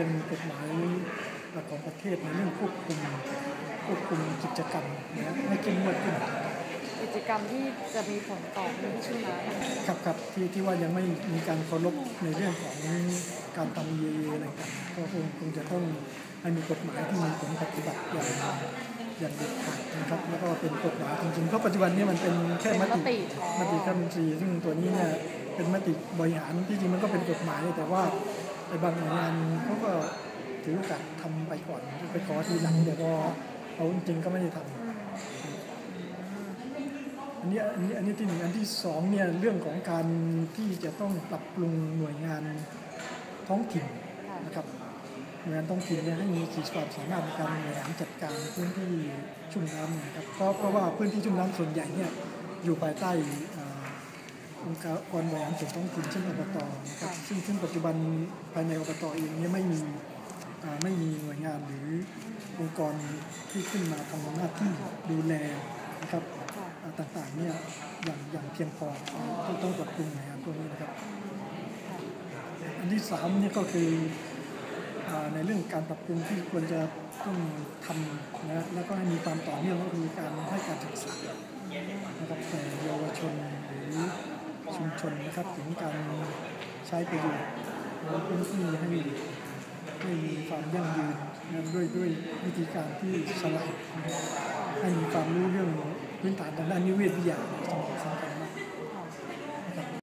เป็นกฎหมายของประเทศในเรื่องควบคุมควบคุมกิจกรรมนะให้เข้มงวดขึ้นกิจกรรมที่จะมีผลต่อพื้นที่ชุ่มน้ำครับครับที่ที่ว่ายังไม่มีการเคารพในเรื่องของการทำเยอะไรต่างๆก็คงคงจะต้องให้มีกฎหมายที่มีผลปฏิบัติอย่างอย่างเด็ดขาดนะครับแล้วก็เป็นกฎหมายจริงๆเพราะปัจจุบันนี้มันเป็นแค่มติมติคณะมนตรีซึ่งตัวนี้เนี่ยเป็นมติบริหารที่จริงมันก็เป็นกฎหมายแต่ว่า ในบางหน่วยงานเขาก็ถือโอกาสทำไปก่อนไปขอทีหลังเดี๋ยวพอเอาจริงๆก็ไม่ได้ทำอันนี้อันนี้อันนี้ที่หนึ่งอันที่สองเนี่ยเรื่องของการที่จะต้องปรับปรุงหน่วยงานท้องถิ่นค่ะนะครับหน่วยงานท้องถิ่นเนี่ยให้มีขีดความสามารถในการบริหารจัดการพื้นที่ชุ่มน้ำนะครับเพราะเพราะว่าพื้นที่ชุ่มน้ำส่วนใหญ่เนี่ยอยู่ภายใต้ องค์องค์การบริหารส่วนท้องถิ่นเช่นอบตนะครับซึ่งซึ่งปัจจุบันภายในอบตเองเนี่ยไม่มีอ่าไม่มีหน่วยงานหรือองค์กรที่ขึ้นมาทำหน้าที่ดูแลนะครับค่ะอ่าต่างๆเนี่ยอย่างอย่างเพียงพอต้องต้องปรับปรุงหน่วยงานตัวนี้นะครับ อันที่สามเนี่ยก็คืออ่าในเรื่องการปรับปรุงที่ควรจะต้องทำนะแล้วก็ให้มีความต่อเนื่องก็คือการให้การศึกษานะครับแต่เยาวชนหรือ ชนนะครับถึงการใช้ประโยชน์ในพื้นที่ให้ให้มีความยั่งยืนนะด้วยด้วยวิธีการที่ฉลาดนะครับให้มีความรู้เรื่องพื้นฐานทางด้านนิเวศวิทยาสำคัญ